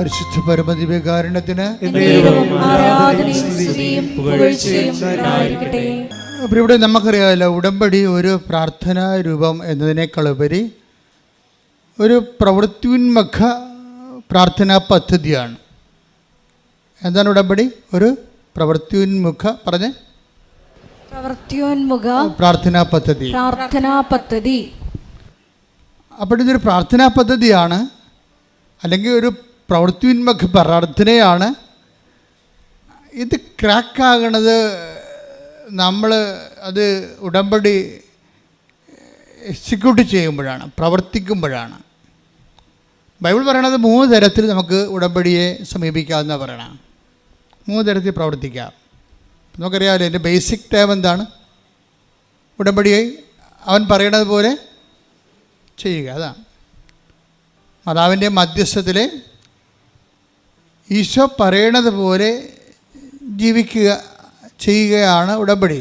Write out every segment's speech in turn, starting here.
പരിശുദ്ധ പരമദിവ്യകാരണത്തിന് ഇവിടെ നമുക്കറിയാമല്ലോ ഉടമ്പടി ഒരു പ്രാർത്ഥനാ രൂപം എന്നതിനേക്കാളുപരി ഒരു പ്രവൃത്തിയുന്മുഖ പ്രാർത്ഥനാ പദ്ധതിയാണ്. എന്താണ് ഉടമ്പടി? ഒരു പ്രവൃത്തിയുന്മുഖ പറഞ്ഞേ. പ്രവൃത്തിയോന്മുഖ പ്രാർത്ഥനാ പദ്ധതി. പ്രാർത്ഥനാ പദ്ധതി. അപ്പോൾ ഇതൊരു പ്രാർത്ഥനാ പദ്ധതിയാണ് അല്ലെങ്കിൽ ഒരു പ്രവൃത്തിയുന്മുഖ പ്രാർത്ഥനയാണ്. ഇത് ക്രാക്കാകണത് നമ്മൾ അത് ഉടമ്പടി എക്സിക്യൂട്ട് ചെയ്യുമ്പോഴാണ് പ്രവർത്തിക്കുമ്പോഴാണ്. ബൈബിൾ പറയണത് മൂന്ന് തരത്തിൽ നമുക്ക് ഉടമ്പടിയെ സമീപിക്കാമെന്ന് പറയണം. മൂന്ന് തരത്തിൽ പ്രവർത്തിക്കാം. നമുക്കറിയാമല്ലോ എന്റെ ബേസിക് ടേം എന്താണ്? ഉടമ്പടിയെ അവൻ പറയണത് പോലെ ചെയ്യുക അതാണ്. മാതാവിന്റെ മധ്യസ്ഥത്തിൽ ഈശോ പറയണത് പോലെ ജീവിക്കുക ചെയ്യുകയാണ് ഉടമ്പടി.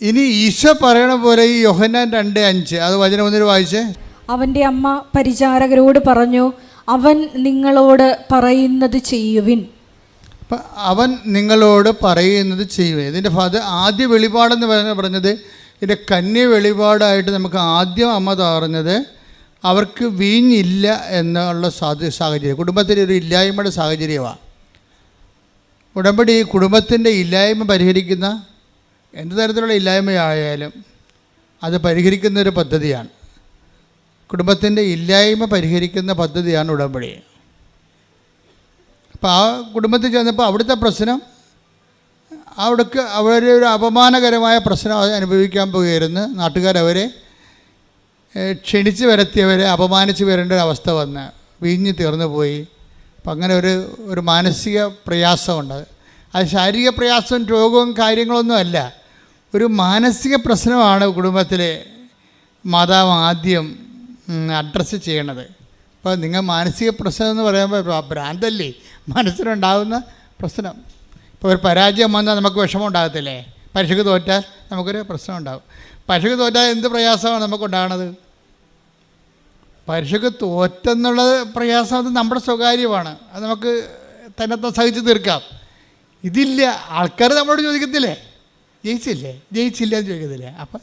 ഇനി ഈശോ പറയണ പോലെ ഈ യോഹന്നാൻ രണ്ട് അഞ്ച് അത് വചനം ഒന്നിന് വായിച്ചേ. അവന്റെ അമ്മ പരിചാരകരോട് പറഞ്ഞു അവൻ നിങ്ങളോട് പറയുന്നത് ചെയ്യുവിൻ. അപ്പം അവൻ നിങ്ങളോട് പറയുന്നത് ചെയ്യുവിൻ. ഇതിന്റെ ഫാദർ ആദ്യ വെളിപാടെന്ന് പറഞ്ഞ പറഞ്ഞത് ഇതിന്റെ കന്യ വെളിപാടായിട്ട് നമുക്ക് ആദ്യം അമ്മ താറുന്നത് അവർക്ക് വീഞ്ഞില്ല എന്നുള്ള സാഹചര്യം. കുടുംബത്തിന്റെ ഒരു ഇല്ലായ്മയുടെ സാഹചര്യമാണ് ഉടമ്പടി കുടുംബത്തിന്റെ ഇല്ലായ്മ പരിഹരിക്കുന്ന എന്ത് തരത്തിലുള്ള ഇല്ലായ്മയായാലും അത് പരിഹരിക്കുന്ന ഒരു പദ്ധതിയാണ്. കുടുംബത്തിന്റെ ഇല്ലായ്മ പരിഹരിക്കുന്ന പദ്ധതിയാണ് ഉടമ്പടി. അപ്പോൾ ആ കുടുംബത്തിൽ ചെന്നപ്പോൾ അവിടുത്തെ പ്രശ്നം അവിടേക്ക് അവരെ ഒരു അപമാനകരമായ പ്രശ്നം അനുഭവിക്കാൻ പോയിരുന്നു. നാട്ടുകാരവരെ ക്ഷണിച്ച് വരത്തിയവരെ അപമാനിച്ച് വരേണ്ട ഒരു അവസ്ഥ വന്ന് വീഞ്ഞ് തീർന്നു പോയി. അപ്പം അങ്ങനെ ഒരു ഒരു മാനസിക പ്രയാസമുണ്ട്. അത് ശാരീരിക പ്രയാസവും രോഗവും കാര്യങ്ങളൊന്നും അല്ല. ഒരു മാനസിക പ്രശ്നമാണ് കുടുംബത്തിലെ മാതാവ് ആദ്യം അഡ്രസ്സ് ചെയ്യണത്. അപ്പോൾ നിങ്ങൾ മാനസിക പ്രശ്നം എന്ന് പറയുമ്പോൾ ഭ്രാന്തല്ലേ? മനസ്സിലുണ്ടാകുന്ന പ്രശ്നം. ഇപ്പോൾ ഒരു പരാജയം വന്നാൽ നമുക്ക് വിഷമം ഉണ്ടാകത്തില്ലേ? പരീക്ഷയ്ക്ക് തോറ്റാൽ നമുക്കൊരു പ്രശ്നം ഉണ്ടാകും പരീക്ഷയ്ക്ക് തോറ്റാൽ എന്ത് പ്രയാസമാണ് നമുക്കുണ്ടാകണത്? പരീക്ഷയ്ക്ക് തോറ്റെന്നുള്ള പ്രയാസം അത് നമ്മുടെ സ്വകാര്യമാണ്. അത് നമുക്ക് തന്നെ സഹിച്ചു തീർക്കാം. ഇതില്ല. ആൾക്കാർ നമ്മളോട് ചോദിക്കത്തില്ലേ? ജയിച്ചില്ലേ? ജയിച്ചില്ല എന്ന് ചോദിക്കത്തില്ലേ? അപ്പം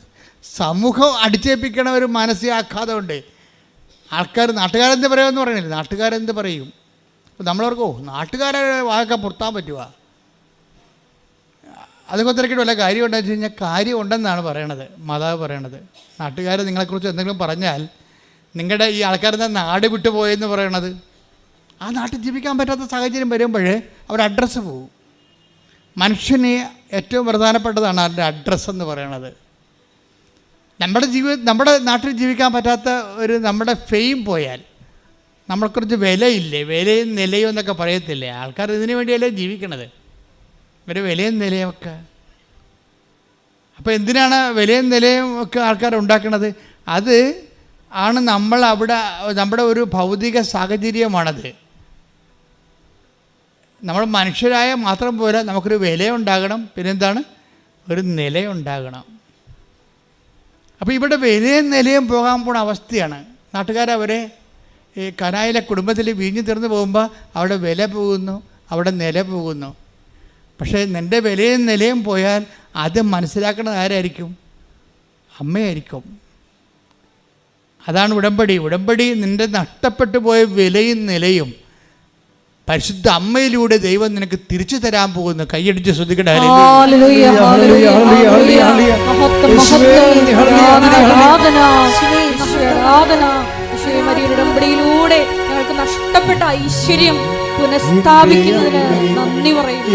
സമൂഹം അടിച്ചേൽപ്പിക്കണ ഒരു മാനസിക ആഘാതമുണ്ട് ആൾക്കാർ നാട്ടുകാരെന്ത് പറയുമെന്ന് പറയണില്ല നാട്ടുകാരെന്ത് പറയും? അപ്പം നമ്മളവർക്ക് ഓ നാട്ടുകാരെ വാഴക്കാൻ പുറത്താൻ പറ്റുക അതൊക്കെ തിരക്കിട്ട് വല്ല കാര്യം ഉണ്ടെന്ന് വെച്ച് കഴിഞ്ഞാൽ കാര്യമുണ്ടെന്നാണ് പറയണത്. മാതാവ് പറയണത്. നാട്ടുകാർ നിങ്ങളെക്കുറിച്ച് എന്തെങ്കിലും പറഞ്ഞാൽ നിങ്ങളുടെ ഈ ആൾക്കാരുടെ നാട് വിട്ടു പോയെന്ന് പറയണത്? ആ നാട്ടിൽ ജീവിക്കാൻ പറ്റാത്ത സാഹചര്യം വരുമ്പോൾ അവർ അഡ്രസ്സ് പോകും മനുഷ്യന് ഏറ്റവും പ്രധാനപ്പെട്ടതാണ് അവന്റെ അഡ്രസ്സ് എന്ന് പറയണത്. നമ്മുടെ ജീവി നമ്മുടെ നാട്ടിൽ ജീവിക്കാൻ പറ്റാത്ത ഒരു നമ്മുടെ ഫെയിം പോയാൽ നമ്മളെക്കുറിച്ച് വിലയില്ലേ? വിലയും നിലയും എന്നൊക്കെ പറയത്തില്ലേ? ആൾക്കാർ ഇതിനു വേണ്ടിയല്ലേ ജീവിക്കണത്? ഒരു വിലയും നിലയും ഒക്കെ. അപ്പോൾ എന്തിനാണ് വിലയും നിലയും ഒക്കെ ആൾക്കാർ ഉണ്ടാക്കുന്നത് അത് ആണ് നമ്മൾ അവിടെ നമ്മുടെ ഒരു ഭൗതിക സാഹചര്യമാണത്. നമ്മൾ മനുഷ്യരായ മാത്രം പോരാ നമുക്കൊരു വിലയുണ്ടാകണം പിന്നെന്താണ്? ഒരു നിലയുണ്ടാകണം അപ്പോൾ ഇവിടെ വിലയും നിലയും പോകാൻ പോണ അവസ്ഥയാണ്. നാട്ടുകാരവരെ ഈ കനായിലെ കുടുംബത്തിൽ വീഞ്ഞു തീർന്നു പോകുമ്പോൾ അവിടെ വില പോകുന്നു അവിടെ നില പോകുന്നു. പക്ഷേ നിന്റെ വിലയും നിലയും പോയാൽ അത് മനസ്സിലാക്കുന്നത് ആരായിരിക്കും? അമ്മയായിരിക്കും. അതാണ് ഉടമ്പടി. ഉടമ്പടി നിന്റെ നഷ്ടപ്പെട്ടു പോയ വിലയും നിലയും പരിശുദ്ധ അമ്മയിലൂടെ ദൈവം നിനക്ക് തിരിച്ചു തരാൻ പോകുന്നു. കൈയടിച്ച് ശ്രദ്ധിക്കട്ടെ. ഉടമ്പടിയിലൂടെ ഞങ്ങൾക്ക് നഷ്ടപ്പെട്ട ഐശ്വര്യം. പുനഃസ്ഥാപിക്കുന്നതിന് നന്ദി പറയുന്നു.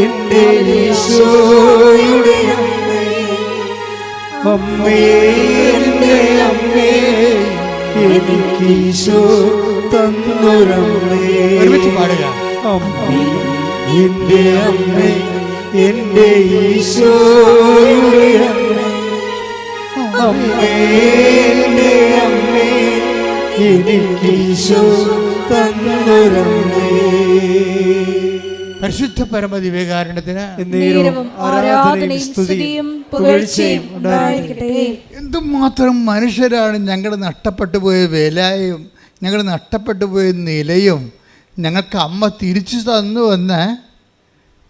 പാടുക. അമ്മേ എന്റെ അമ്മേ എന്റെ ഈശോയുടെ അമ്മേ. അമ്മേ എന്റെ അമ്മേ എനിക്ക് ഈശോ തന്നൊരമ്മേ പരിശുദ്ധ സ്തുതിയും പുകഴ്ചയും എന്തുമാത്രം മനുഷ്യരാണ് ഞങ്ങളുടെ നഷ്ടപ്പെട്ടു പോയ വിലയും ഞങ്ങൾ നഷ്ടപ്പെട്ടു പോയ നിലയും ഞങ്ങൾക്ക് അമ്മ തിരിച്ചു തന്നു എന്ന്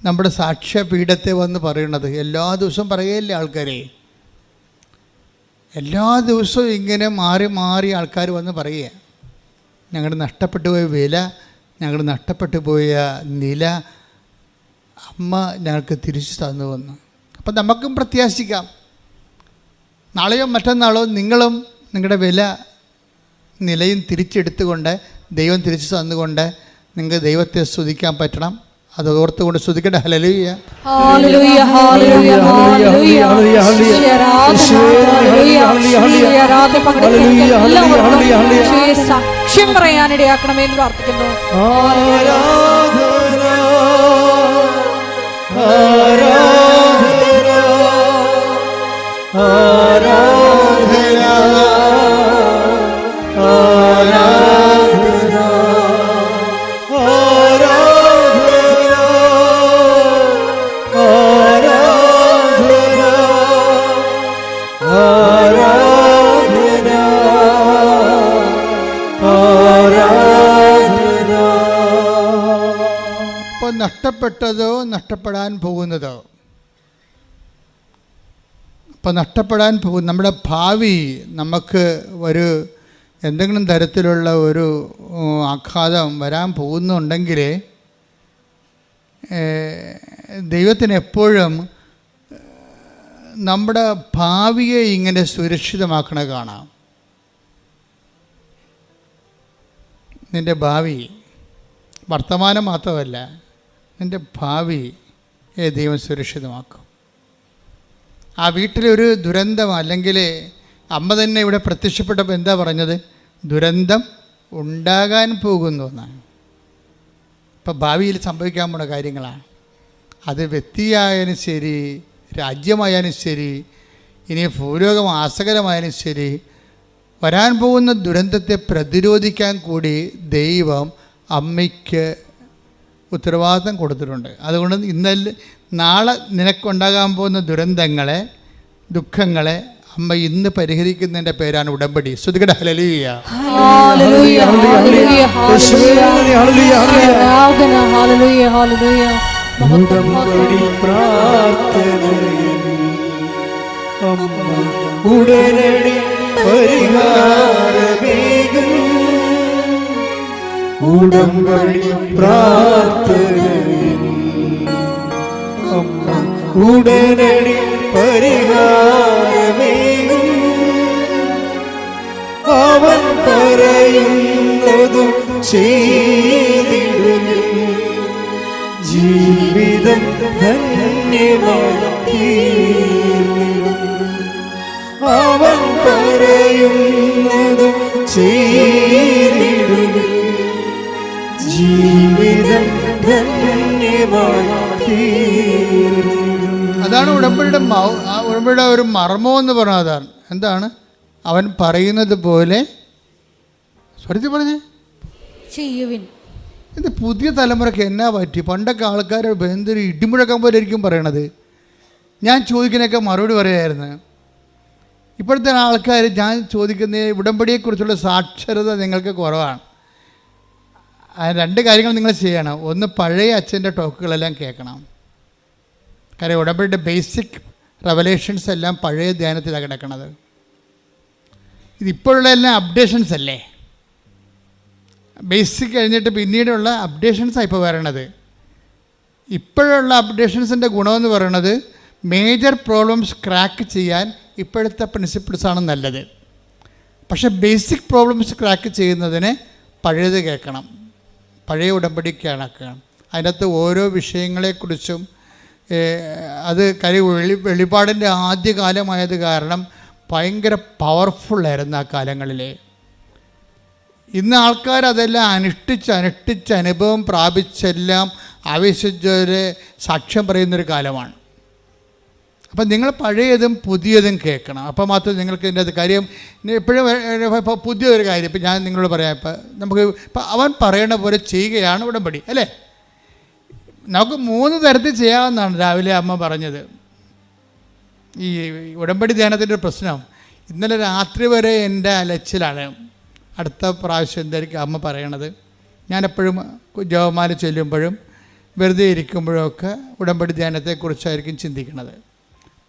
നമ്മുടെ സാക്ഷ്യപീഠത്തെ വന്ന് പറയണത്. എല്ലാ ദിവസവും പറയുകയല്ലേ ആൾക്കാരെ? എല്ലാ ദിവസവും ഇങ്ങനെ മാറി മാറി ആൾക്കാർ വന്ന് പറയുക. ഞങ്ങൾ നഷ്ടപ്പെട്ടു പോയ വില ഞങ്ങൾ നഷ്ടപ്പെട്ടു പോയ നില അമ്മ ഞങ്ങൾക്ക് തിരിച്ചു തന്നു വന്നു. അപ്പം നമുക്കും പ്രത്യാശിക്കാം. നാളെയോ മറ്റന്നാളോ നിങ്ങളും നിങ്ങളുടെ വില നിലയും തിരിച്ചെടുത്തുകൊണ്ട് ദൈവം തിരിച്ചു തന്നുകൊണ്ട് നിങ്ങൾക്ക് ദൈവത്തെ സ്തുതിക്കാൻ പറ്റണം. അത് ഓർത്തുകൊണ്ട് സ്തുതിക്കട്ടെ. ഹലലുയ്യ ഹല്ലേലൂയ സാക്ഷ്യം പറയാനിടയാക്കണമേ എന്ന് പ്രാർത്ഥിക്കുന്നു. ആരാധന ആരാധന. നഷ്ടപ്പെടാൻ പോകുന്നത്. ഇപ്പം നഷ്ടപ്പെടാൻ പോകും നമ്മുടെ ഭാവി നമുക്ക് ഒരു എന്തെങ്കിലും തരത്തിലുള്ള ഒരു ആഘാതം വരാൻ പോകുന്നുണ്ടെങ്കിൽ ദൈവത്തിന് എപ്പോഴും നമ്മുടെ ഭാവിയെ ഇങ്ങനെ സുരക്ഷിതമാക്കണ കാണാം. നിന്റെ ഭാവി വർത്തമാനം മാത്രമല്ല നിന്റെ ഭാവി ദൈവം സുരക്ഷിതമാക്കും. ആ വീട്ടിലൊരു ദുരന്തം അല്ലെങ്കിൽ അമ്മ തന്നെ ഇവിടെ പ്രത്യക്ഷപ്പെട്ടപ്പോൾ എന്താ പറഞ്ഞത്? ദുരന്തം ഉണ്ടാകാൻ പോകുന്നു എന്നാണ്. ഇപ്പം ഭാവിയിൽ സംഭവിക്കാൻ പോണ കാര്യങ്ങളാണ്. അത് വ്യക്തിയായാലും ശരി രാജ്യമായാലും ശരി ഇനി ഭൂലോകം ആസകരമായാലും ശരി വരാൻ പോകുന്ന ദുരന്തത്തെ പ്രതിരോധിക്കാൻ കൂടി ദൈവം അമ്മയ്ക്ക് ഉത്തരവാദിത്തം കൊടുത്തിട്ടുണ്ട്. അതുകൊണ്ട് ഇന്നലെ നാളെ നിനക്കുണ്ടാകാൻ പോകുന്ന ദുരന്തങ്ങളെ ദുഃഖങ്ങളെ അമ്മ ഇന്ന് പരിഹരിക്കുന്നതിന്റെ പേരാണ് ഉടമ്പടി. ശ്രുതികട ഹലലിയ ഉടനടി ഹല്ലേലൂയ ഉടമ്പടി പ്രാർത്ഥനയിൽ. അമ്മ ഉടനടി പരിഹാരമേകും. അവൻ പറയുന്നതും ചെയ്തിടും ജീവിതം ധന്യമാക്കി അവൻ പറയുന്നതും ചെയ്തിടും ജീവിതം അതാണ് ഉടമ്പടിയുടെ ഉടമ്പടിയുടെ ഒരു മർമ്മം എന്ന് പറഞ്ഞാൽ അതാണ്. എന്താണ്? അവൻ പറയുന്നത് പോലെ. സ്വരത്തിൽ പറഞ്ഞേ. ചെയ്യുവിൻ. ഇത് പുതിയ തലമുറയ്ക്ക് എന്നാ പറ്റി? പണ്ടൊക്കെ ആൾക്കാർ എന്തൊരു ഇടിമുഴക്കം പോലെ ആയിരിക്കും പറയണത്. ഞാൻ ചോദിക്കുന്നതൊക്കെ മറുപടി പറയായിരുന്നു. ഇപ്പോഴത്തെ ആൾക്കാർ ഞാൻ ചോദിക്കുന്ന ഉടമ്പടിയെക്കുറിച്ചുള്ള സാക്ഷരത നിങ്ങൾക്ക് കുറവാണ്. രണ്ട് കാര്യങ്ങൾ നിങ്ങൾ ചെയ്യണം. ഒന്ന് പഴയ അച്ഛന്റെ ടോക്കുകളെല്ലാം കേൾക്കണം. കാര്യം ഉടമ്പടിയുടെ ബേസിക് റെവലേഷൻസ് എല്ലാം പഴയ ധ്യാനത്തിലാണ് കിടക്കണത്. ഇതിപ്പോഴുള്ള എല്ലാം അപ്ഡേഷൻസ് അല്ലേ? ബേസിക് കഴിഞ്ഞിട്ട് പിന്നീടുള്ള അപ്ഡേഷൻസാണ് ഇപ്പോൾ വരണത്. ഇപ്പോഴുള്ള അപ്ഡേഷൻസിന്റെ ഗുണമെന്ന് പറയുന്നത് മേജർ പ്രോബ്ലംസ് ക്രാക്ക് ചെയ്യാൻ ഇപ്പോഴത്തെ പ്രിൻസിപ്പിൾസാണ് നല്ലത്. പക്ഷേ ബേസിക് പ്രോബ്ലംസ് ക്രാക്ക് ചെയ്യുന്നതിന് പഴയത് കേൾക്കണം. പഴയ ഉടമ്പടി കണക്കാണ്. അതിനകത്ത് ഓരോ വിഷയങ്ങളെക്കുറിച്ചും അത് കരി വെളി വെളിപാടിന്റെ ആദ്യകാലമായത് കാരണം ഭയങ്കര പവർഫുള്ളായിരുന്നു ആ കാലങ്ങളിലെ. ഇന്ന് ആൾക്കാർ അതെല്ലാം അനുഷ്ഠിച്ച് അനുഷ്ഠിച്ച് അനുഭവം പ്രാപിച്ചെല്ലാം ആവേശിച്ചവരെ സാക്ഷ്യം പറയുന്നൊരു കാലമാണ്. അപ്പം നിങ്ങൾ പഴയതും പുതിയതും കേൾക്കണം. അപ്പോൾ മാത്രം നിങ്ങൾക്ക് ഇതിന്റെ അത് കാര്യം എപ്പോഴും ഇപ്പോൾ പുതിയൊരു കാര്യം ഇപ്പം ഞാൻ നിങ്ങളോട് പറയാം ഇപ്പം നമുക്ക് ഇപ്പം അവൻ പറയണ പോലെ ചെയ്യുകയാണ് ഉടമ്പടി അല്ലേ? നമുക്ക് മൂന്ന് തരത്തിൽ ചെയ്യാമെന്നാണ് രാവിലെ അമ്മ പറഞ്ഞത്. ഈ ഉടമ്പടി ധ്യാനത്തിന്റെ ഒരു പ്രശ്നം ഇന്നലെ രാത്രി വരെ എന്റെ അലച്ചിലാണ്. അടുത്ത പ്രാവശ്യം എന്തായിരിക്കും അമ്മ പറയണത്? ഞാനെപ്പോഴും ജവമാല ചൊല്ലുമ്പോഴും വെറുതെ ഇരിക്കുമ്പോഴൊക്കെ ഉടമ്പടി ധ്യാനത്തെക്കുറിച്ചായിരിക്കും ചിന്തിക്കുന്നത്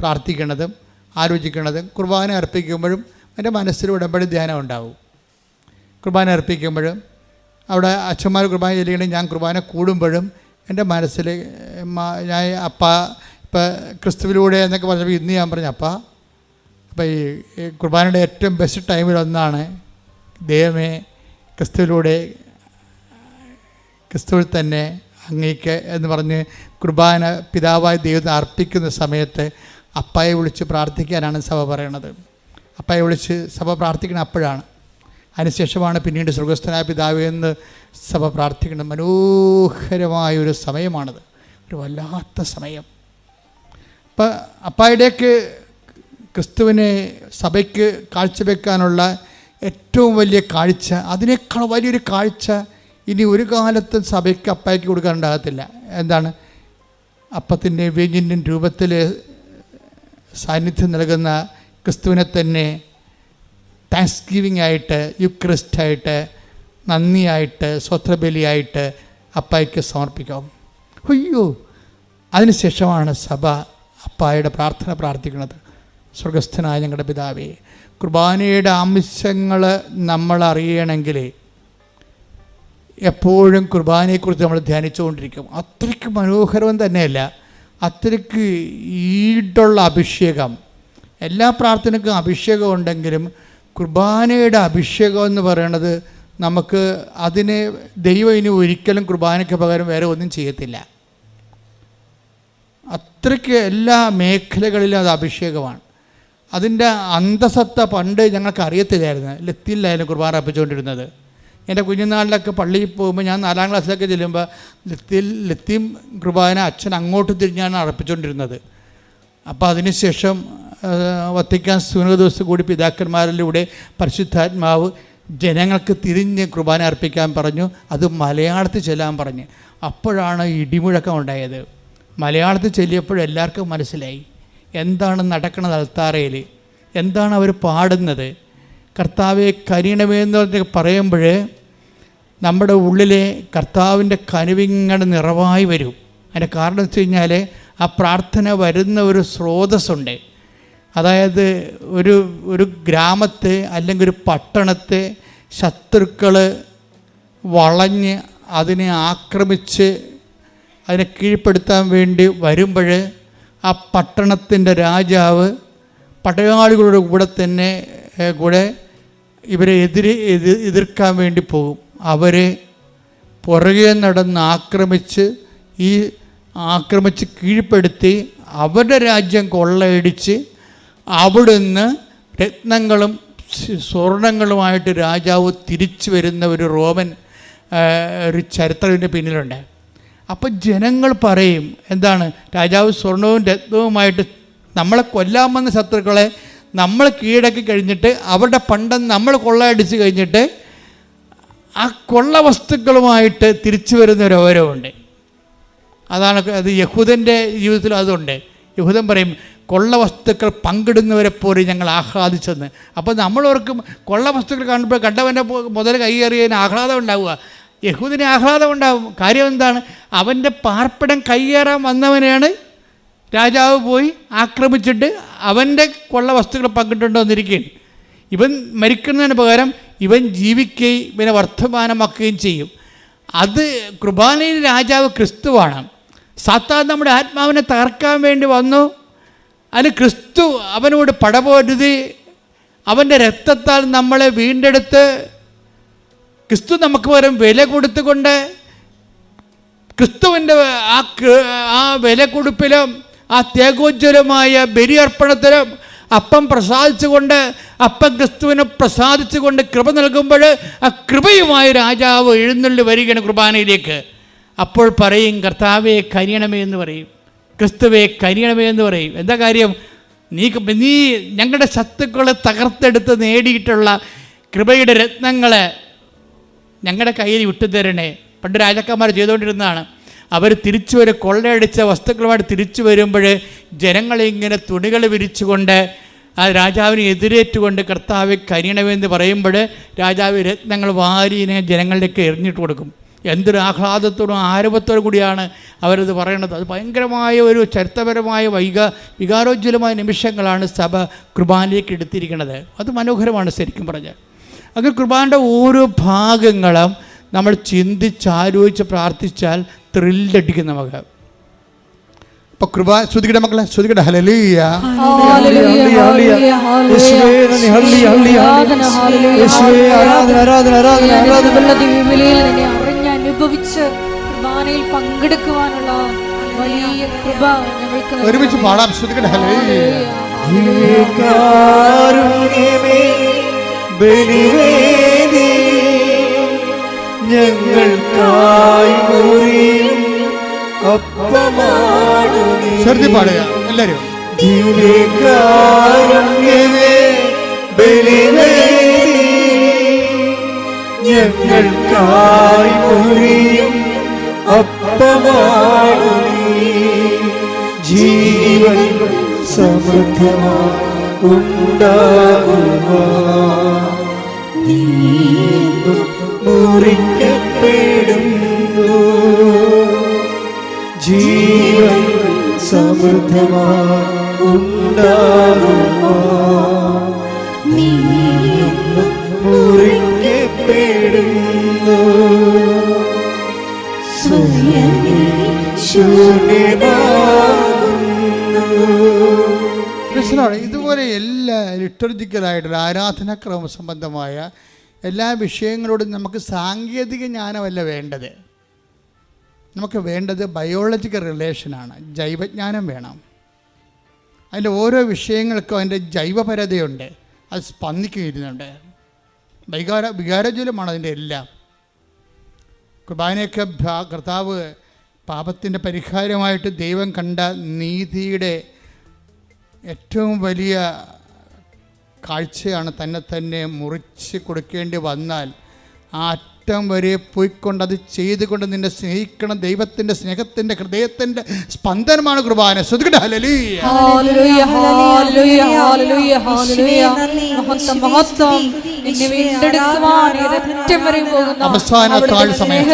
പ്രാർത്ഥിക്കണതും ആലോചിക്കണതും കുർബാന അർപ്പിക്കുമ്പോഴും എന്റെ മനസ്സിൽ ഉടമ്പടി ധ്യാനം ഉണ്ടാവും. കുർബാന അർപ്പിക്കുമ്പോഴും അവിടെ അച്ഛന്മാർ കുർബാന ചെല്ലുകയാണെങ്കിൽ ഞാൻ കുർബാന കൂടുമ്പോഴും എന്റെ മനസ്സിൽ ഞാൻ അപ്പ ഇപ്പം ക്രിസ്തുവിലൂടെ എന്നൊക്കെ പറഞ്ഞപ്പോൾ ഇന്ന് ഞാൻ പറഞ്ഞു അപ്പ അപ്പം ഈ കുർബാനയുടെ ഏറ്റവും ബെസ്റ്റ് ടൈമിലൊന്നാണ് ദൈവമേ ക്രിസ്തുവിലൂടെ ക്രിസ്തുവിൽ തന്നെ അങ്ങേക്ക് എന്ന് പറഞ്ഞ് കുർബാന പിതാവായ ദൈവത്തെ അർപ്പിക്കുന്ന സമയത്ത് അപ്പായെ വിളിച്ച് പ്രാർത്ഥിക്കാനാണ് സഭ പറയണത്. അപ്പായെ വിളിച്ച് സഭ പ്രാർത്ഥിക്കണം അപ്പോഴാണ്. അതിനുശേഷമാണ് പിന്നീട് സ്വർഗസ്ഥനായ പിതാവ് എന്ന് സഭ പ്രാർത്ഥിക്കുന്നത് മനോഹരമായ ഒരു സമയമാണത്. ഒരു വല്ലാത്ത സമയം. അപ്പം അപ്പായുടെയൊക്കെ ക്രിസ്തുവിനെ സഭയ്ക്ക് കാഴ്ചവെക്കാനുള്ള ഏറ്റവും വലിയ കാഴ്ച അതിനേക്കാൾ വലിയൊരു കാഴ്ച ഇനി ഒരു കാലത്തും സഭയ്ക്ക് അപ്പായ്ക്ക് കൊടുക്കാനുണ്ടാകത്തില്ല. എന്താണ്? അപ്പത്തിന്റെ വ്യഞ്ജന്റെ രൂപത്തിൽ സാന്നിധ്യം നൽകുന്ന ക്രിസ്തുവിനെ തന്നെ താങ്ക്സ് ഗിവിംഗ് ആയിട്ട് യുക്രിസ്റ്റായിട്ട് നന്ദിയായിട്ട് സ്വത്രബലിയായിട്ട് അപ്പായ്ക്ക് സമർപ്പിക്കാം. അയ്യോ! അതിനുശേഷമാണ് സഭ അപ്പായുടെ പ്രാർത്ഥന പ്രാർത്ഥിക്കുന്നത്. സ്വർഗസ്ഥനായ ഞങ്ങളുടെ പിതാവേ കുർബാനയുടെ ആവശ്യങ്ങൾ നമ്മൾ അറിയണമെങ്കിൽ എപ്പോഴും കുർബാനയെക്കുറിച്ച് നമ്മൾ ധ്യാനിച്ചുകൊണ്ടിരിക്കും. അത്രയ്ക്ക് മനോഹരം തന്നെയല്ല. അത്രയ്ക്ക് ഈടുള്ള അഭിഷേകം. എല്ലാ പ്രാർത്ഥനയ്ക്കും അഭിഷേകം ഉണ്ടെങ്കിലും കുർബാനയുടെ അഭിഷേകം എന്ന് പറയുന്നത് നമുക്ക് അതിനെ ദൈവം ഇനി ഒരിക്കലും കുർബാനയ്ക്ക് പകരം വേറെ ഒന്നും ചെയ്യത്തില്ല. അത്രയ്ക്ക് എല്ലാ മേഖലകളിലും അത് അഭിഷേകമാണ്. അതിന്റെ അന്തസത്ത പണ്ട് ഞങ്ങൾക്ക് അറിയത്തില്ലായിരുന്നു. ലത്തിയിലായിരുന്നു കുർബാന അർപ്പിച്ചുകൊണ്ടിരുന്നത്. എന്റെ കുഞ്ഞുനാളിലൊക്കെ പള്ളിയിൽ പോകുമ്പോൾ ഞാൻ നാലാം ക്ലാസ്സിലൊക്കെ ചെല്ലുമ്പോൾ ലത്തിൽ ലത്തീം കൃപാന അച്ഛൻ അങ്ങോട്ട് തിരിഞ്ഞാണ് അർപ്പിച്ചുകൊണ്ടിരുന്നത്. അപ്പോൾ അതിനുശേഷം വത്തിക്കാൻ സൂനക ദിവസം കൂടി പിതാക്കന്മാരിലൂടെ പരിശുദ്ധാത്മാവ് ജനങ്ങൾക്ക് തിരിഞ്ഞ് കുർബാന അർപ്പിക്കാൻ പറഞ്ഞു. അത് മലയാളത്തിൽ ചെല്ലാൻ പറഞ്ഞു. അപ്പോഴാണ് ഇടിമുഴക്കം ഉണ്ടായത്. മലയാളത്തിൽ ചെല്ലിയപ്പോൾ എല്ലാവർക്കും മനസ്സിലായി. എന്താണ് നടക്കുന്നത് അൽത്താറയിൽ എന്താണ് അവർ പാടുന്നത്? കർത്താവെ കരീണമേ എന്ന് പറഞ്ഞ് പറയുമ്പോൾ നമ്മുടെ ഉള്ളിലെ കർത്താവിന്റെ കനുവിങ്ങനെ നിറവായി വരും. അതിന്റെ കാരണം വെച്ച് കഴിഞ്ഞാൽ ആ പ്രാർത്ഥന വരുന്ന ഒരു സ്രോതസ്സുണ്ട്. അതായത് ഒരു ഒരു ഗ്രാമത്തെ അല്ലെങ്കിൽ ഒരു പട്ടണത്തെ ശത്രുക്കൾ വളഞ്ഞ് അതിനെ ആക്രമിച്ച് അതിനെ കീഴ്പ്പെടുത്താൻ വേണ്ടി വരുമ്പോൾ ആ പട്ടണത്തിന്റെ രാജാവ് പടയാളികളുടെ കൂടെ തന്നെ കൂടെ ഇവരെ എതിരെ എതി എതിർക്കാൻ വേണ്ടി പോകും. അവരെ പുറകെ നടന്ന് ആക്രമിച്ച് ഈ ആക്രമിച്ച് കീഴ്പ്പെടുത്തി അവരുടെ രാജ്യം കൊള്ളയടിച്ച് അവിടുന്ന് രത്നങ്ങളും സ്വർണങ്ങളുമായിട്ട് രാജാവ് തിരിച്ചു വരുന്ന ഒരു റോമൻ ഒരു ചരിത്രത്തിന്റെ പിന്നിലുണ്ട്. അപ്പം ജനങ്ങൾ പറയും എന്താണ്? രാജാവ് സ്വർണവും രത്നവുമായിട്ട് നമ്മളെ കൊല്ലാമെന്ന ശത്രുക്കളെ നമ്മൾ കീഴടക്കി കഴിഞ്ഞിട്ട് അവരുടെ പണ്ടം നമ്മൾ കൊള്ളയടിച്ച് കഴിഞ്ഞിട്ട് ആ കൊള്ള വസ്തുക്കളുമായിട്ട് തിരിച്ചു വരുന്ന ഒരു ഓരോണ്ട് അതാണ് അത് യഹൂദന്റെ ജീവിതത്തിൽ അതുണ്ട്. യഹൂദൻ പറയും കൊള്ള വസ്തുക്കൾ പങ്കിടുന്നവരെ പോലെ ഞങ്ങൾ ആഹ്ലാദിച്ചെന്ന്. അപ്പോൾ നമ്മളോർക്കും കൊള്ള വസ്തുക്കൾ കാണുമ്പോൾ കണ്ടവന്റെ മുതൽ കൈയേറിയതിന് ആഹ്ലാദം ഉണ്ടാവുക. യഹൂദിന് ആഹ്ലാദം ഉണ്ടാവും. കാര്യം എന്താണ്? അവന്റെ പാർപ്പിടം കൈയേറാൻ വന്നവനെയാണ് രാജാവ് പോയി ആക്രമിച്ചിട്ട് അവന്റെ കൊള്ള വസ്തുക്കൾ പങ്കിട്ടുണ്ടോ എന്നിരിക്കുകയാണ് ഇവൻ മരിക്കുന്നതിന് പകരം ഇവൻ ജീവിക്കുകയും ഇവനെ വർത്തമാനമാക്കുകയും ചെയ്യും. അത് കൃപാനയിൽ രാജാവ് ക്രിസ്തുവാണ്. സാത്താൻ നമ്മുടെ ആത്മാവിനെ തകർക്കാൻ വേണ്ടി വന്നു. അതിന് ക്രിസ്തു അവനോട് പടപോരുതി അവന്റെ രക്തത്താൽ നമ്മളെ വീണ്ടെടുത്ത് ക്രിസ്തു നമുക്ക് പകരം വില കൊടുത്തുകൊണ്ട് ക്രിസ്തുവിന്റെ ആ ആ വില കൊടുപ്പിലും ആ ത്യാഗോജ്വലമായ ബലിയർപ്പണത്തിന് അപ്പം പ്രസാദിച്ചുകൊണ്ട് അപ്പം ക്രിസ്തുവിനെ പ്രസാദിച്ചുകൊണ്ട് കൃപ നൽകുമ്പോൾ ആ കൃപയുമായി രാജാവ് എഴുന്നള്ളി വരികയാണ് കുർബാനയിലേക്ക്. അപ്പോൾ പറയും കർത്താവെ കനിയണമേ എന്ന് പറയും. ക്രിസ്തുവെ കനിയണമേ എന്ന് പറയും. എന്താ കാര്യം? നീ നീ ഞങ്ങളുടെ ശത്രുക്കളെ തകർത്തെടുത്ത് നേടിയിട്ടുള്ള കൃപയുടെ രത്നങ്ങളെ ഞങ്ങളുടെ കയ്യിൽ വിട്ടുതരണേ. പണ്ട് രാജാക്കന്മാർ ചെയ്തുകൊണ്ടിരുന്നതാണ്. അവർ തിരിച്ചു വരും കൊള്ളയടിച്ച വസ്തുക്കളുമായിട്ട് തിരിച്ചു വരുമ്പോൾ ജനങ്ങളെ ഇങ്ങനെ തുണികൾ വിരിച്ചുകൊണ്ട് ആ രാജാവിനെ എതിരേറ്റുകൊണ്ട് കർത്താവ് കരിയണമെന്ന് പറയുമ്പോൾ രാജാവ് രത്നങ്ങൾ വാരി ഇങ്ങനെ ജനങ്ങളിലേക്ക് എറിഞ്ഞിട്ട് കൊടുക്കും. എന്തൊരു ആഹ്ലാദത്തോടും ആരവത്തോടും കൂടിയാണ് അവരത് പറയണത്. അത് ഭയങ്കരമായ ഒരു ചരിത്രപരമായ വൈക വികാരോജ്വലമായ നിമിഷങ്ങളാണ് സഭ കുർബാനയിലേക്ക് എടുത്തിരിക്കുന്നത്. അത് മനോഹരമാണ് ശരിക്കും പറഞ്ഞാൽ. അങ്ങനെ കുർബാനയുടെ ഓരോ ഭാഗങ്ങളും നമ്മൾ ചിന്തിച്ച് ആലോചിച്ച് പ്രാർത്ഥിച്ചാൽ ത്രില്ലടിക്കും നമുക്ക് അപ്പൊ കൃപ ശ്രുതികട മക്കളെ ശ്രുതികട ഹലലിയ ഹല്ലേലൂയ ഹല്ലേലൂയ ഹല്ലേലൂയ, ഹല്ലേലൂയ. ആരാധന ആരാധന ആരാധന ആരാധന അനുഭവിച്ച് കുർബാനയിൽ പങ്കെടുക്കുവാനുള്ള വലിയ കൃപ ഞങ്ങൾക്ക് ഒരുമിച്ച് പാടാം. ശ്രുതികട ഹലലിയ ഞങ്ങൾക്കായി മുറിയും അപ്പമാണു നീ. ശ്രുതി പാടുക എല്ലാരും ഞങ്ങൾക്കായി മുറിയും അപ്പമാണു നീ. ജീവൻ സമൃദ്ധമാണ് ഉണ്ടാകുക നീയും മുറിക്കപ്പെടുന്നു. ജീവൻ സമൃദ്ധമായി ഉണ്ടാകുക നീയും മുറിക്കപ്പെടുന്നു. സ്വയമേ ശൂന്യമാകുന്നു. ഇതുപോലെ എല്ലാ ലിറ്റർജിക്കലായിട്ടുള്ള ആരാധനാക്രമ സംബന്ധമായ എല്ലാ വിഷയങ്ങളോടും നമുക്ക് സാങ്കേതിക ജ്ഞാനമല്ല വേണ്ടത്. നമുക്ക് വേണ്ടത് ബയോളജിക്കൽ റിലേഷനാണ് ജൈവജ്ഞാനം വേണം. അതിന്റെ ഓരോ വിഷയങ്ങൾക്കും അതിന്റെ ജൈവപരതയുണ്ട്. അത് സ്പന്ദിക്കുന്നുണ്ട്. വികാര വികാരജലമാണ് അതിന്റെ എല്ലാം. കുർബാനയൊക്കെ കർത്താവ് പാപത്തിന്റെ പരിഹാരമായിട്ട് ദൈവം കണ്ട നീതിയുടെ ഏറ്റവും വലിയ കാഴ്ചയാണ് തന്നെ തന്നെ മുറിച്ച് കൊടുക്കേണ്ടി വന്നാൽ ആ അറ്റം വരെ പോയിക്കൊണ്ട് അത് ചെയ്തുകൊണ്ട് നിന്നെ സ്നേഹിക്കണം. ദൈവത്തിന്റെ സ്നേഹത്തിന്റെ ഹൃദയത്തിന്റെ സ്പന്ദനമാണ് കുർബാന. ശ്രുതികട ഹല്ലേലൂയ. ഹല്ലേലൂയ ഹല്ലേലൂയ ഹല്ലേലൂയ ഹല്ലേലൂയ മഹത്വം മഹത്വം. നിന്നെ വീണ്ടെടുക്കുവാൻ ഏതറ്റം പോകുന്ന അവസാന താഴ് സമയം.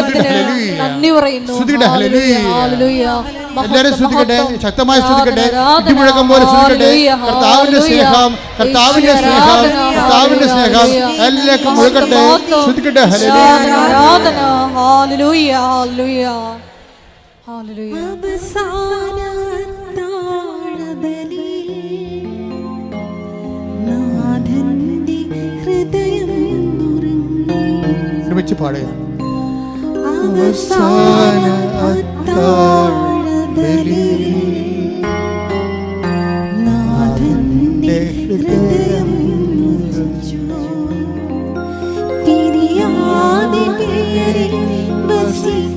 എല്ലാവരും ശ്രദ്ധിക്കട്ടെ. ശക്തമായി ശ്രദ്ധിക്കട്ടെ. ഇടിമുഴക്കം പോലെ ശ്രദ്ധിക്കട്ടെ. കർത്താവിന്റെ സ്നേഹം കർത്താവിന്റെ സ്നേഹം കർത്താവിന്റെ സ്നേഹം. എല്ലാവർക്കും മുഴുകട്ടെ. ശ്രദ്ധിക്കട്ടെ. ഹല്ലേലൂയ. ആരാധന. ഹല്ലേലൂയ ഹല്ലേലൂയ. ഹല്ലേലൂയ. നാഥന്റെ ഹൃദയം നുറുങ്ങി ഒരുമിച്ച് പാടുക. അവസാന അത്താഴബലിയിൽ നാഥന്റെ ഹൃദയം വസിക്കാനീശോ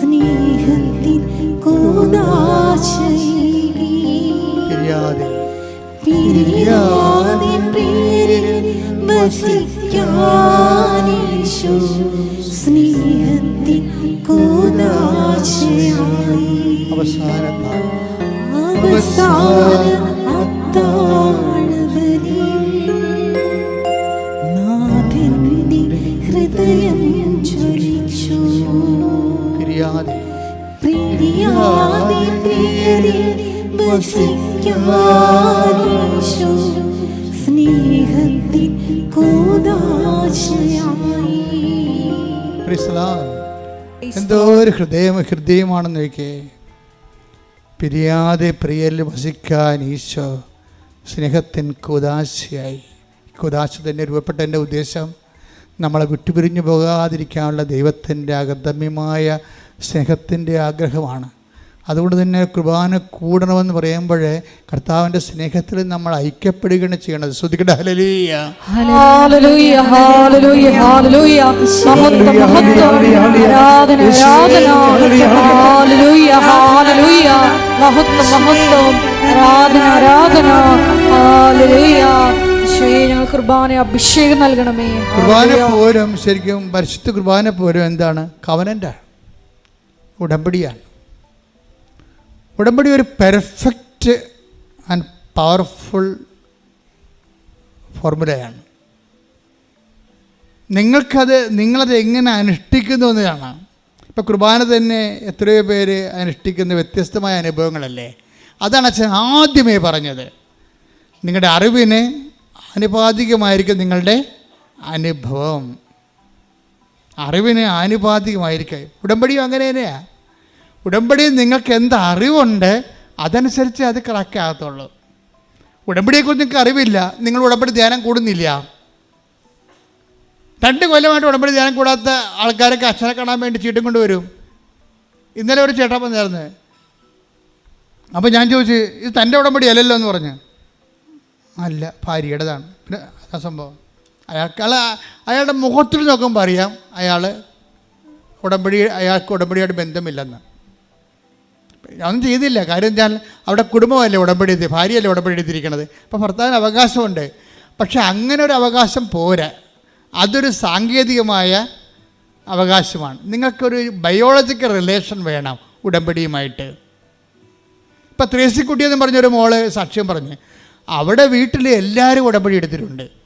സ്നേഹത്തിൻ കൂദാശയിലേ. പിരിയാതെ. പേരിൽ വസിക്കാനീശോ സ്നേഹത്തിൻ കൂദാശയായി. അവസാനത്താൽ അവസാന സ്നേഹത്തിൻ. എന്തോ ഒരു ഹൃദയം ഹൃദയമാണെന്ന് നോക്കിയേ പിരിയാതെ പ്രിയൽ വസിക്കാൻ ഈശോ സ്നേഹത്തിൻ കുദാശയായി. കുദാശ തന്നെ രൂപപ്പെട്ട എന്റെ ഉദ്ദേശം നമ്മളെ വിട്ടുപിരിഞ്ഞു പോകാതിരിക്കാനുള്ള ദൈവത്തിന്റെ അഗതമ്യമായ സ്നേഹത്തിന്റെ ആഗ്രഹമാണ്. അതുകൊണ്ട് തന്നെ കുർബാന കൂടണമെന്ന് പറയുമ്പോഴേ കർത്താവിന്റെ സ്നേഹത്തിൽ നമ്മൾ ഐക്യപ്പെടുകയാണ് ചെയ്യണത് ഹലലീയ ഞങ്ങൾ കുർബാന അഭിഷേകം നൽകണമേ. കുർബാന പോലും ശരിക്കും പരിശുദ്ധ കുർബാന പോലും എന്താണ്? കവനന്റാണ് ഉടമ്പടിയാണ്. ഉടമ്പടി ഒരു പെർഫെക്റ്റ് ആൻഡ് പവർഫുൾ ഫോർമുലയാണ് നിങ്ങൾക്കത് നിങ്ങളത് എങ്ങനെ അനുഷ്ഠിക്കുന്നു എന്ന് കാണാം ഇപ്പോൾ കുർബാന തന്നെ എത്രയോ പേര് അനുഷ്ഠിക്കുന്ന വ്യത്യസ്തമായ അനുഭവങ്ങളല്ലേ? അതാണ് അച്ഛൻ ആദ്യമേ പറഞ്ഞത്. നിങ്ങളുടെ അറിവിന് ആനുപാതികമായിരിക്കും നിങ്ങളുടെ അനുഭവം. അറിവിന് ആനുപാതികമായിരിക്കും. ഉടമ്പടിയും അങ്ങനെ തന്നെയാണ് ഉടമ്പടിയിൽ നിങ്ങൾക്ക് എന്ത് അറിവുണ്ട് അതനുസരിച്ച് അത് കറക്റ്റ് ആകത്തുള്ളൂ. ഉടമ്പടിയെക്കുറിച്ച് നിങ്ങൾക്ക് അറിവില്ല നിങ്ങൾ ഉടമ്പടി ധ്യാനം കൂടുന്നില്ല. രണ്ട് കൊല്ലമായിട്ട് ഉടമ്പടി ധ്യാനം കൂടാത്ത ആൾക്കാരൊക്കെ അച്ഛനെ കാണാൻ വേണ്ടി ചീട്ടും കൊണ്ടുവരും ഇന്നലെ ഒരു ചേട്ടാ വന്നായിരുന്നു. അപ്പോൾ ഞാൻ ചോദിച്ചു ഇത് തന്റെ ഉടമ്പടി അല്ലല്ലോ എന്ന് പറഞ്ഞു. അല്ല ഭാര്യയുടേതാണ്. പിന്നെ അതാ സംഭവം. അയാൾക്ക് അയാൾ അയാളുടെ മുഖത്തിൽ നോക്കുമ്പോൾ അറിയാം അയാൾ ഉടമ്പടി അയാൾക്ക് ഉടമ്പടിയായിട്ട് ബന്ധമില്ലെന്ന്. ഒന്നും ചെയ്തില്ല. കാര്യം വെച്ചാൽ അവിടെ കുടുംബമല്ലേ ഉടമ്പടി എത്തി ഭാര്യയല്ലേ ഉടമ്പടി എടുത്തിരിക്കണത് അപ്പോൾ ഭർത്താവിന് അവകാശമുണ്ട്. പക്ഷെ അങ്ങനെ ഒരു അവകാശം പോരാ. അതൊരു സാങ്കേതികമായ അവകാശമാണ്. നിങ്ങൾക്കൊരു ബയോളജിക്കൽ റിലേഷൻ വേണം ഉടമ്പടിയുമായിട്ട്. ഇപ്പം ത്രേസിക്കുട്ടി എന്ന് പറഞ്ഞൊരു മോൾ സാക്ഷ്യം പറഞ്ഞ്. അവിടെ വീട്ടിൽ എല്ലാവരും ഉടമ്പടി എടുത്തിട്ടുണ്ട്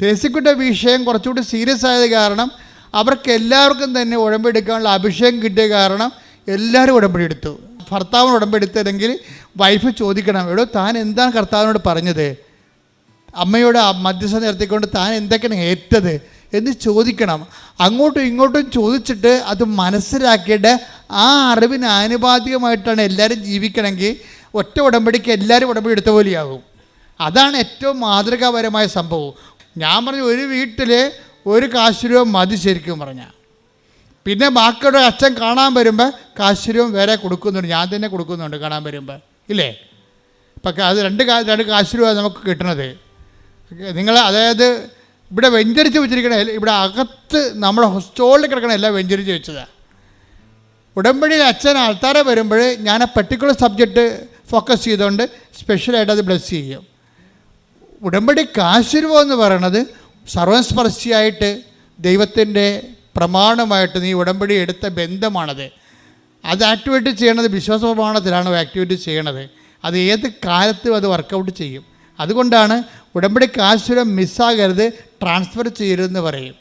ത്രേസിക്കുട്ടിയുടെ വിഷയം കുറച്ചുകൂടി സീരിയസ് ആയത് കാരണം അവർക്ക് എല്ലാവർക്കും തന്നെ ഉടമ്പടി എടുക്കാനുള്ള അഭിഷേകം കിട്ടിയ കാരണം എല്ലാവരും ഉടമ്പടി എടുത്തു. ഭർത്താവിന് ഉടമ്പടി എടുത്തതെങ്കിൽ വൈഫ് ചോദിക്കണം എവിടെ താൻ എന്താണ് കർത്താവിനോട് പറഞ്ഞത്? അമ്മയോട് മധ്യസ്ഥ നിർത്തിക്കൊണ്ട് താൻ എന്തൊക്കെയാണ് ഏറ്റത്? എന്ന് ചോദിക്കണം. അങ്ങോട്ടും ഇങ്ങോട്ടും ചോദിച്ചിട്ട് അത് മനസ്സിലാക്കിയിട്ട് ആ അറിവിന് ആനുപാതികമായിട്ടാണ് എല്ലാവരും ജീവിക്കണമെങ്കിൽ ഒറ്റ ഉടമ്പടിക്ക് എല്ലാവരും ഉടമ്പടി എടുത്ത പോലെയാകും. അതാണ് ഏറ്റവും മാതൃകാപരമായ സംഭവം. ഞാൻ പറഞ്ഞു ഒരു വീട്ടിൽ ഒരു കാശ് രൂപ മതി ശരിക്കും പറഞ്ഞാൽ പിന്നെ ബാക്കിയുടെ അച്ഛൻ കാണാൻ വരുമ്പോൾ കാശ്വര്യവും വേറെ കൊടുക്കുന്നുണ്ട്. ഞാൻ തന്നെ കൊടുക്കുന്നുണ്ട് കാണാൻ വരുമ്പോൾ ഇല്ലേ? ഇപ്പം അത് രണ്ട് രണ്ട് കാശ്വര്യമാണ് നമുക്ക് കിട്ടണത്. നിങ്ങൾ അതായത് ഇവിടെ വെഞ്ചരിച്ച് വെച്ചിരിക്കണ ഇവിടെ അകത്ത് നമ്മുടെ സ്റ്റോളിൽ കിടക്കണ എല്ലാം വെഞ്ചരിച്ച് വെച്ചതാണ് ഉടമ്പടിയിൽ അച്ഛൻ ആൾക്കാരെ വരുമ്പോൾ ഞാൻ ആ പെർട്ടിക്കുലർ സബ്ജക്റ്റ് ഫോക്കസ് ചെയ്തുകൊണ്ട് സ്പെഷ്യലായിട്ട് അത് ബ്ലസ് ചെയ്യും. ഉടമ്പടി കാശുരുവം എന്ന് പറയണത് സർവസ്പർശിയായിട്ട് ദൈവത്തിന്റെ പ്രമാണമായിട്ട് നീ ഉടമ്പടി എടുത്ത ബന്ധമാണത്. അത് ആക്ടിവേറ്റ് ചെയ്യണത് വിശ്വാസ പ്രമാണത്തിലാണ് ആക്ടിവേറ്റ് ചെയ്യണത്. അത് ഏത് കാലത്തും അത് വർക്കൗട്ട് ചെയ്യും. അതുകൊണ്ടാണ് ഉടമ്പടി കാശുരം മിസ്സാകരുത് ട്രാൻസ്ഫർ ചെയ്യരുതെന്ന് പറയും.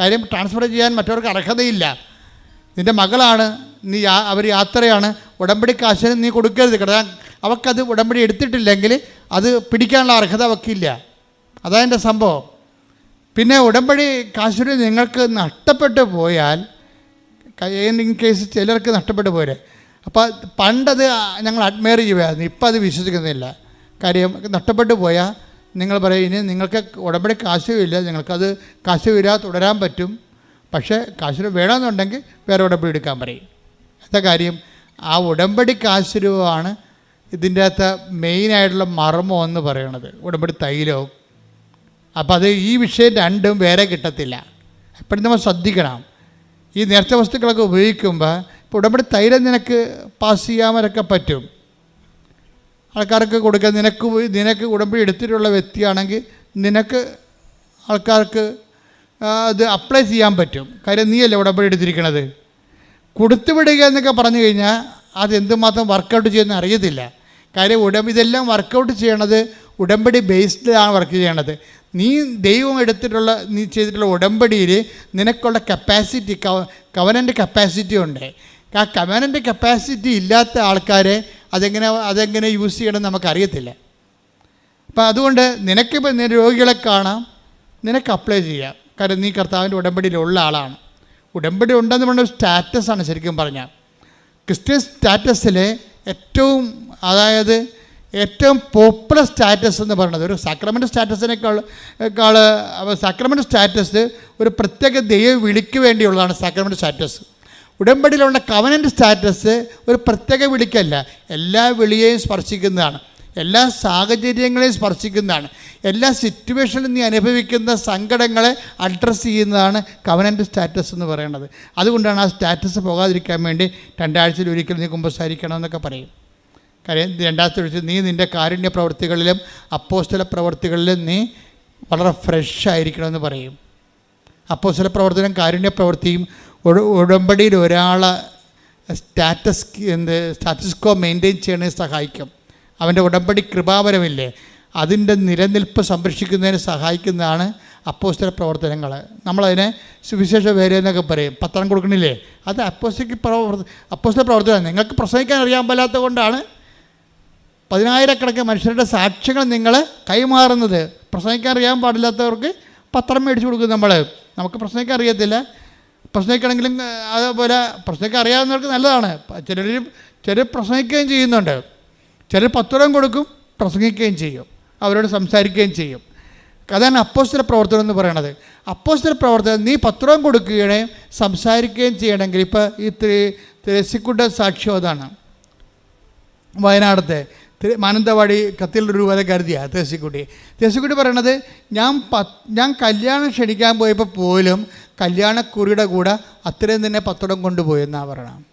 കാര്യം ട്രാൻസ്ഫർ ചെയ്യാൻ മറ്റവർക്ക് അർഹതയില്ല. നിന്റെ മകളാണ് നീ അവർ യാത്രയാണ് ഉടമ്പടി കാശിന് നീ കൊടുക്കരുത്. കാരണം അവക്കത് ഉടമ്പടി എടുത്തിട്ടില്ലെങ്കിൽ അത് പിടിക്കാനുള്ള അർഹത അവൾക്കില്ല അതാ എന്റെ സംഭവം. പിന്നെ ഉടമ്പടി കാശിന് നിങ്ങൾക്ക് നഷ്ടപ്പെട്ടു പോയാൽ ഇൻ കേസ് ചിലർക്ക് നഷ്ടപ്പെട്ടു പോരെ. അപ്പോൾ പണ്ടത് ഞങ്ങൾ അഡ്മയർ ചെയ്യുമായിരുന്നു ഇപ്പം അത് വിശ്വസിക്കുന്നില്ല. കാര്യം നഷ്ടപ്പെട്ടു പോയാൽ നിങ്ങൾ പറയും ഇനി നിങ്ങൾക്ക് ഉടമ്പടി കാശുമില്ല നിങ്ങൾക്കത് കാശുമില്ല തുടരാൻ പറ്റും. പക്ഷേ കാശുരൂപ വേണമെന്നുണ്ടെങ്കിൽ വേറെ ഉടമ്പടി എടുക്കാൻ പറയും. എന്താ കാര്യം? ആ ഉടമ്പടി കാശുരൂപമാണ് ഇതിന്റെ അകത്ത് മെയിനായിട്ടുള്ള മർമ്മം എന്ന് പറയണത്. ഉടമ്പടി തൈലവും അപ്പോൾ അത് ഈ വിഷയം രണ്ടും വേറെ കിട്ടത്തില്ല. എപ്പോഴും നമ്മൾ ശ്രദ്ധിക്കണം. ഈ നേർച്ച വസ്തുക്കളൊക്കെ ഉപയോഗിക്കുമ്പോൾ ഇപ്പോൾ ഉടമ്പടി തൈലം നിനക്ക് പാസ് ചെയ്യാമൊക്കെ പറ്റും. ആൾക്കാർക്ക് കൊടുക്കുക നിനക്ക് നിനക്ക് ഉടമ്പടി എടുത്തിട്ടുള്ള വ്യക്തിയാണെങ്കിൽ നിനക്ക് ആൾക്കാർക്ക് അത് അപ്ലൈ ചെയ്യാൻ പറ്റും. കാര്യം നീയല്ലേ ഉടമ്പടി എടുത്തിരിക്കണത്? കൊടുത്തു വിടുക എന്നൊക്കെ പറഞ്ഞു കഴിഞ്ഞാൽ അതെന്തുമാത്രം വർക്കൗട്ട് ചെയ്യുന്ന അറിയത്തില്ല. കാര്യം ഉടമ്പ ഇതെല്ലാം വർക്കൗട്ട് ചെയ്യണത് ഉടമ്പടി ബേസ്ഡിലാണ് വർക്ക് ചെയ്യണത്. നീ ദൈവം എടുത്തിട്ടുള്ള നീ ചെയ്തിട്ടുള്ള ഉടമ്പടിയിൽ നിനക്കുള്ള കപ്പാസിറ്റി കവ കവനന്റെ കപ്പാസിറ്റി ഉണ്ട്. ആ കവനന്റെ കപ്പാസിറ്റി ഇല്ലാത്ത ആൾക്കാരെ അതെങ്ങനെ അതെങ്ങനെ യൂസ് ചെയ്യണമെന്ന് നമുക്കറിയത്തില്ല. അപ്പം അതുകൊണ്ട് നിനക്കിപ്പോൾ നീ രോഗികളെ കാണാം നിനക്ക് അപ്ലൈ ചെയ്യാം. കാരണം നീ കർത്താവിന്റെ ഉടമ്പടിയിലുള്ള ആളാണ്. ഉടമ്പടി ഉണ്ടെന്ന് പറഞ്ഞ സ്റ്റാറ്റസാണ് ശരിക്കും പറഞ്ഞാൽ. ക്രിസ്ത്യൻ സ്റ്റാറ്റസിലെ ഏറ്റവും അതായത് ഏറ്റവും പോപ്പുലർ സ്റ്റാറ്റസ് എന്ന് പറയുന്നത് ഒരു സാക്രമെന്റ് സ്റ്റാറ്റസിനേക്കാൾ ക്കാൾ സാക്രമെന്റ് സ്റ്റാറ്റസ് ഒരു പ്രത്യേക ദൈവം വിളിക്ക് വേണ്ടിയുള്ളതാണ് സാക്രമെന്റ് സ്റ്റാറ്റസ് ഉടമ്പടിയിലുള്ള കവനന്റ് സ്റ്റാറ്റസ് ഒരു പ്രത്യേക വിളിക്കല്ല. എല്ലാ വിളിയെയും സ്പർശിക്കുന്നതാണ്. എല്ലാ സാഹചര്യങ്ങളെയും സ്പർശിക്കുന്നതാണ്. എല്ലാ സിറ്റുവേഷനിലും നീ അനുഭവിക്കുന്ന സങ്കടങ്ങളെ അഡ്രസ്സ് ചെയ്യുന്നതാണ് കവനന്റ് സ്റ്റാറ്റസ് എന്ന് പറയുന്നത്. അതുകൊണ്ടാണ് ആ സ്റ്റാറ്റസ് പോകാതിരിക്കാൻ വേണ്ടി രണ്ടാഴ്ചയിൽ ഒരിക്കൽ നീ കുമ്പസാരിക്കണം എന്നൊക്കെ പറയും. കാര്യം രണ്ടാമത്തെ ഒഴിച്ച് നീ നിന്റെ കാരുണ്യ പ്രവൃത്തികളിലും അപ്പോസ്തല പ്രവൃത്തികളിലും നീ വളരെ ഫ്രഷ് ആയിരിക്കണമെന്ന് പറയും. അപ്പോസ്തല പ്രവർത്തനം കാരുണ്യ പ്രവൃത്തിയും ഉട- ഉടമ്പടിയിൽ ഒരാളെ സ്റ്റാറ്റസ് എന്ത് സ്റ്റാറ്റസ് കോ മെയിന്റെയിൻ ചെയ്യണേ സഹായിക്കും. അവന്റെ ഉടമ്പടി കൃപാപരമില്ലേ അതിന്റെ നിലനിൽപ്പ് സംരക്ഷിക്കുന്നതിന് സഹായിക്കുന്നതാണ് അപ്പോസ്തല പ്രവർത്തനങ്ങൾ. നമ്മളതിനെ സുവിശേഷ വേര് എന്നൊക്കെ പറയും. പത്രം കൊടുക്കണില്ലേ? അത് അപ്പോസ്റ്റിക് പ്രവർത്ത അപ്പോസ്തല പ്രവർത്തനം. നിങ്ങൾക്ക് പ്രസംഗിക്കാൻ അറിയാൻ പാലാത്തത് കൊണ്ടാണ് പതിനായിരക്കണക്കിന് മനുഷ്യരുടെ സാക്ഷ്യങ്ങൾ നിങ്ങൾ കൈമാറുന്നത്. പ്രസംഗിക്കാൻ അറിയാൻ പാടില്ലാത്തവർക്ക് പത്രം മേടിച്ചു കൊടുക്കും നമ്മൾ നമുക്ക് പ്രസംഗിക്കാൻ അറിയത്തില്ല ഏഹ്, അതേപോലെ പ്രസംഗിക്കാൻ അറിയാവുന്നവർക്ക് നല്ലതാണ് ചിലർ ചിലർ പ്രസംഗിക്കുകയും ചെയ്യുന്നുണ്ട്. ചിലർ പത്രം കൊടുക്കും പ്രസംഗിക്കുകയും ചെയ്യും. അവരോട് സംസാരിക്കുകയും ചെയ്യും. അതാണ് അപ്പോസ്തല പ്രവർത്തനം എന്ന് പറയണത്. അപ്പോസ്തല പ്രവർത്തനം നീ പത്രം കൊടുക്കുകയും സംസാരിക്കുകയും ചെയ്യണമെങ്കിൽ. ഇപ്പോൾ ഈ തെരസിക്കുട്ട സാക്ഷ്യം അതാണ്. വയനാടത്തെ. മാനന്തവാടി കത്തിൽ രൂപത കരുതിയ തേസിക്കുട്ടി തേസിക്കുട്ടി പറയണത് ഞാൻ പത്ത് ഞാൻ കല്യാണം ക്ഷണിക്കാൻ പോയപ്പോൾ പോലും കല്യാണക്കുറിയുടെ കൂടെ അത്രയും തന്നെ പത്രം കൊണ്ടുപോയെന്നാണ് പറയണം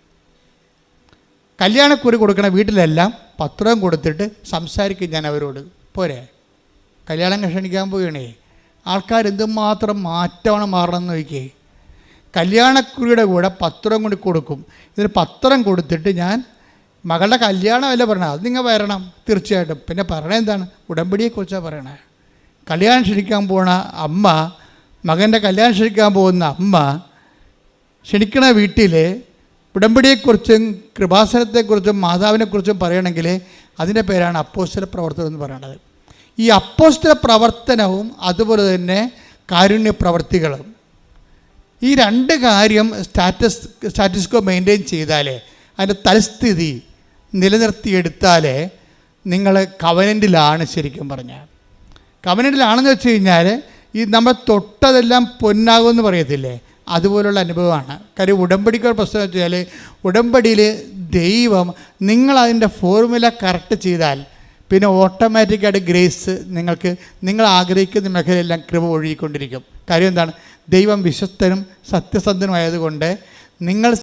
കല്യാണക്കുറി കൊടുക്കണ വീട്ടിലെല്ലാം പത്രം കൊടുത്തിട്ട് സംസാരിക്കും ഞാൻ അവരോട്. പോരെ. കല്യാണം ക്ഷണിക്കാൻ പോവുകയാണേ ആൾക്കാർ എന്തുമാത്രം മാറ്റമാണ് മാറണമെന്ന് നോക്കിയേ. കല്യാണക്കുറിയുടെ കൂടെ പത്രം കൊണ്ട് കൊടുക്കും. ഇതിന് പത്രം കൊടുത്തിട്ട് ഞാൻ മകളുടെ കല്യാണം അല്ല പറയണത് അത് നിങ്ങൾ വരണം തീർച്ചയായിട്ടും. പിന്നെ പറയണത് എന്താണ്? ഉടമ്പടിയെക്കുറിച്ചാണ് പറയണേ. കല്യാണം ക്ഷണിക്കാൻ പോണ അമ്മ മകന്റെ കല്യാണം ക്ഷണിക്കാൻ പോകുന്ന അമ്മ ക്ഷണിക്കണ വീട്ടിൽ ഉടമ്പടിയെക്കുറിച്ചും കൃപാസനത്തെക്കുറിച്ചും മാതാവിനെക്കുറിച്ചും പറയണമെങ്കിൽ അതിന്റെ പേരാണ് അപ്പോസ്റ്റല പ്രവർത്തനം എന്ന് പറയുന്നത് ഈ അപ്പോസ്റ്റല പ്രവർത്തനവും അതുപോലെ തന്നെ കാരുണ്യ പ്രവർത്തികളും. ഈ രണ്ട് കാര്യം സ്റ്റാറ്റസ് സ്റ്റാറ്റസ്കോ മെയിന്റെയിൻ ചെയ്താലേ അതിന്റെ തൽസ്ഥിതി നിലനിർത്തിയെടുത്താലേ നിങ്ങൾ കവനന്റിലാണ് ശരിക്കും പറഞ്ഞാൽ കവനന്റിലാണെന്ന് വെച്ച് കഴിഞ്ഞാൽ ഈ നമ്മൾ തൊട്ടതെല്ലാം പൊന്നാകുമെന്ന് പറയത്തില്ലേ? അതുപോലുള്ള അനുഭവമാണ്. കാര്യം ഉടമ്പടിക്ക് ഒരു പ്രശ്നം വെച്ചാൽ ഉടമ്പടിയിൽ ദൈവം നിങ്ങളതിന്റെ ഫോർമുല കറക്റ്റ് ചെയ്താൽ പിന്നെ ഓട്ടോമാറ്റിക്കായിട്ട് ഗ്രേസ് നിങ്ങൾക്ക് നിങ്ങൾ ആഗ്രഹിക്കുന്ന മേഖലയെല്ലാം കൃപ ഒഴുകിക്കൊണ്ടിരിക്കും. കാര്യം എന്താണ്? ദൈവം വിശ്വസ്തനും സത്യസന്ധനുമായതുകൊണ്ട് നിങ്ങൾ